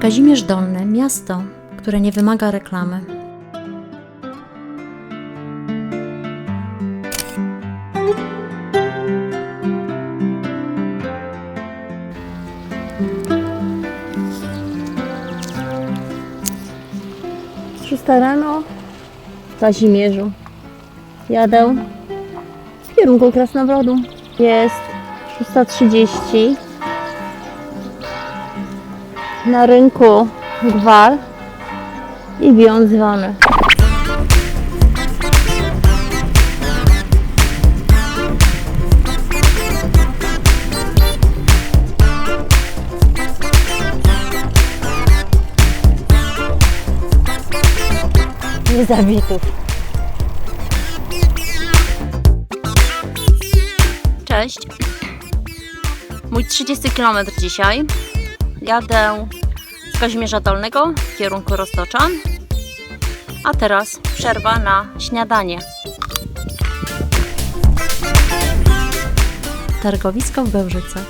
Kazimierz Dolny, miasto, które nie wymaga reklamy. Szósta rano w Kazimierzu. Jadę w kierunku Krasnobrodu. Jest 6.30. Na rynku gwar i biją dzwony. Niezabitów. Cześć. Mój 30 km dzisiaj. Jadę Kazimierza Dolnego w kierunku Roztocza. A teraz przerwa na śniadanie. Targowisko w Bełżycach.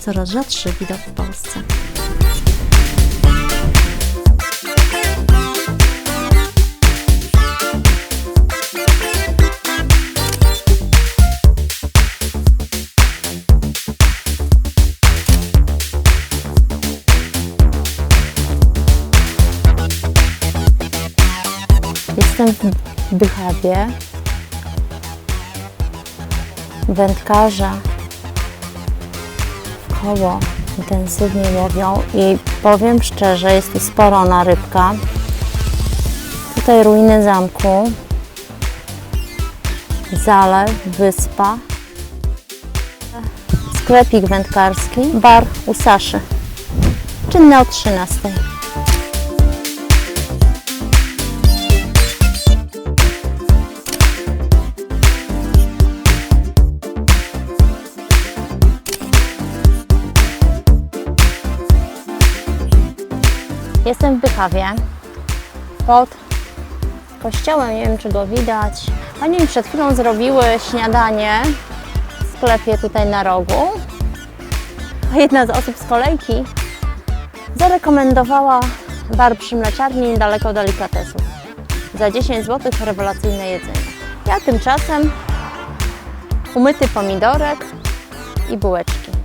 Coraz rzadszy widok w Polsce. Jestem w Bychawie. Wędkarze koło intensywnie łowią i powiem szczerze, jest tu sporo na rybka. Tutaj ruiny zamku, zalew, wyspa, sklepik wędkarski, bar u Saszy. Czynny o 13. Jestem w Bychawie pod kościołem, nie wiem czy go widać. Pani mi przed chwilą zrobiły śniadanie w sklepie tutaj na rogu. A jedna z osób z kolejki zarekomendowała bar przy mleczarni niedaleko delikatesów. Za 10 zł rewelacyjne jedzenie. Ja tymczasem umyty pomidorek i bułeczki.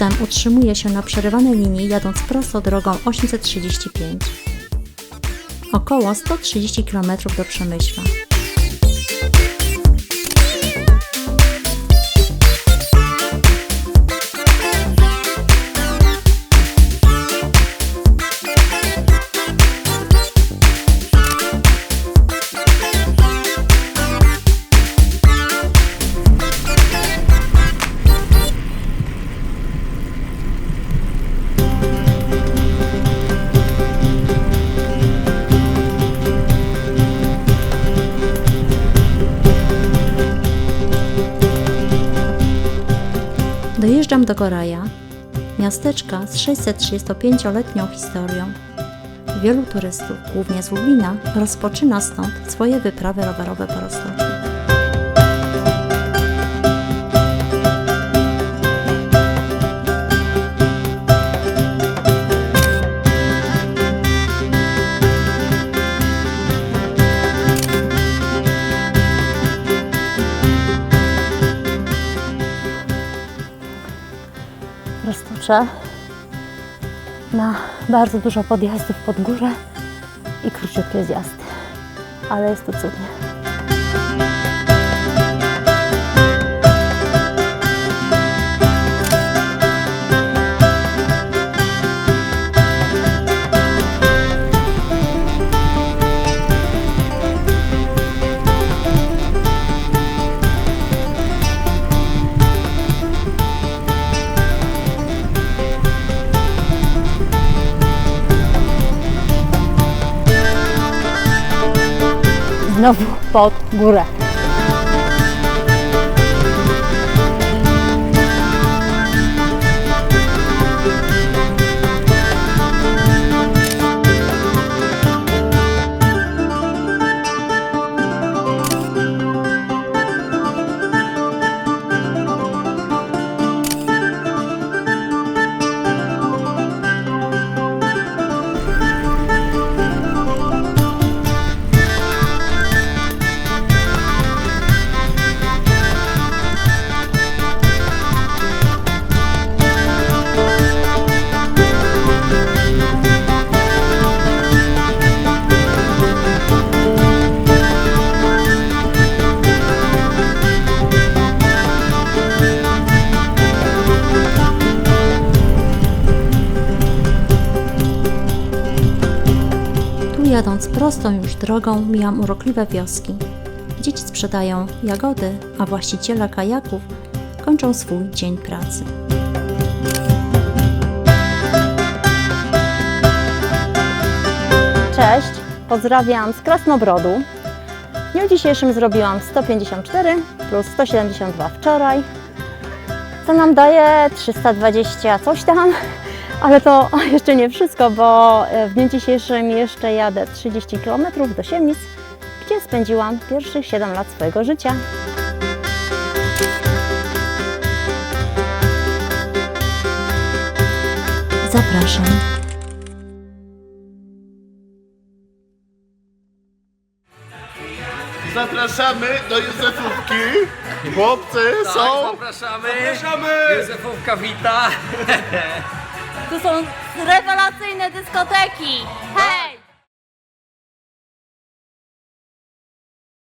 Trudem utrzymuje się na przerywanej linii, jadąc prosto drogą 835. Około 130 km do Przemyśla. Dojeżdżam do Goraja, miasteczka z 635-letnią historią. Wielu turystów, głównie z Lublina, rozpoczyna stąd swoje wyprawy rowerowe po Roztoczu. Roztocze ma bardzo dużo podjazdów pod górę i króciutkie zjazdy, ale jest tu cudnie. Znowu pod jadąc prostą już drogą, mijam urokliwe wioski. Dzieci sprzedają jagody, a właściciele kajaków kończą swój dzień pracy. Cześć, pozdrawiam z Krasnobrodu. W dniu dzisiejszym zrobiłam 154 plus 172 wczoraj, co nam daje 320 coś tam, ale to jeszcze nie wszystko, bo e, w dniu dzisiejszym jeszcze jadę 30 km do Siemnic, gdzie spędziłam pierwszych 7 lat swojego życia. Zapraszam. Zapraszamy do Józefówki. Chłopcy są. Zapraszamy. Zapraszamy. Józefówka wita. Tu są rewelacyjne dyskoteki. Hej!